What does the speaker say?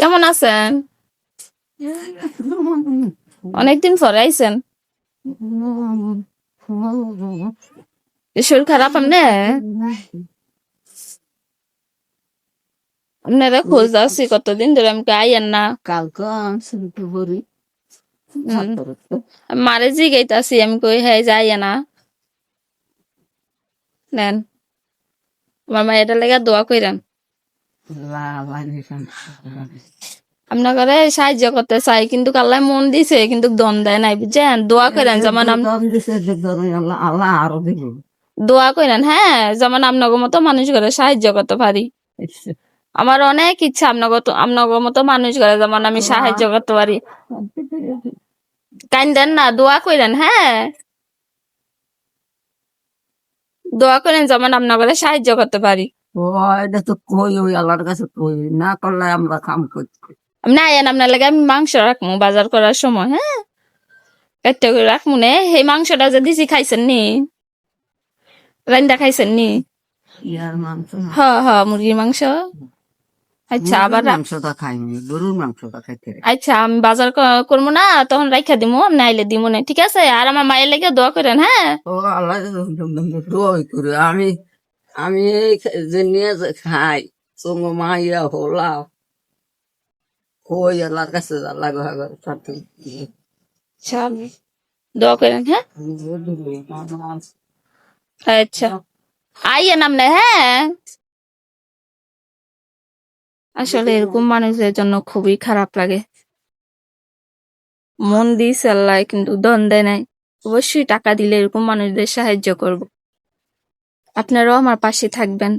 কেমন আছেন? অনেকদিন পরে আইছেন। শরীর খারাপ আমনে আপনারা খোঁজ আছি কতদিন ধরে, আমি আইয়েন না। কালকে মারে জি গাইতাছি আমি কই হ্যাঁ যাই না। নেন। আমার মা এটা লেগে দোয়া কইরান। আপনার ঘরে সাহায্য করতে চাই কিন্তু আল্লাহ মন দিছে কিন্তু দন দেয় নাই বুঝছেন? দোয়া করেন যেমন আল্লাহ আরও দিব। দোয়া করেন হ্যাঁ যেমন আপনার মতো মানুষ করে সাহায্য করতে পারি। আমার অনেক ইচ্ছা আপনার আপনার মতো মানুষ করে যেমন আমি সাহায্য করতে পারি। কান্দেন না দোয়া করেন হ্যাঁ। দোয়া করেন যেমন আপনার করে সাহায্য করতে পারি। না লাগে আমি মাংস রাখব বাজার করার সময় হ্যাঁ কাটতে করে রাখব নে সেই মাংসটা যে দিছি খাইছেন নি রান্না খাইছেন নি মাংস হ হ মুরগির মাংস আচ্ছা আবার মাংসটা খাইনি গরুর মাংসটা খাইতে আচ্ছা আমি বাজার করব না তখন রাখা দিমু আপনি আইলে দিমু না ঠিক আছে আর আমার মায়ের লেগে দোয়া করেন হ্যাঁ ও আল্লাহ করে আমি আমি এই যে নিয়ে যে খাই সঙ্গ মাইয়া হলা কই আল্লাহর কাছে আল্লাহ ঘর সাথে আচ্ছা দোয়া করেন হ্যাঁ? আচ্ছা। হ্যাঁ? আসলে এরকম মানুষের জন্য খুবই খারাপ লাগে। মন দিয়েছে আল্লাহ, কিন্তু দন নাই। অবশ্যই টাকা দিলে এরকম মানুষদের সাহায্য করব। আপনারাও আমার পাশে থাকবেন।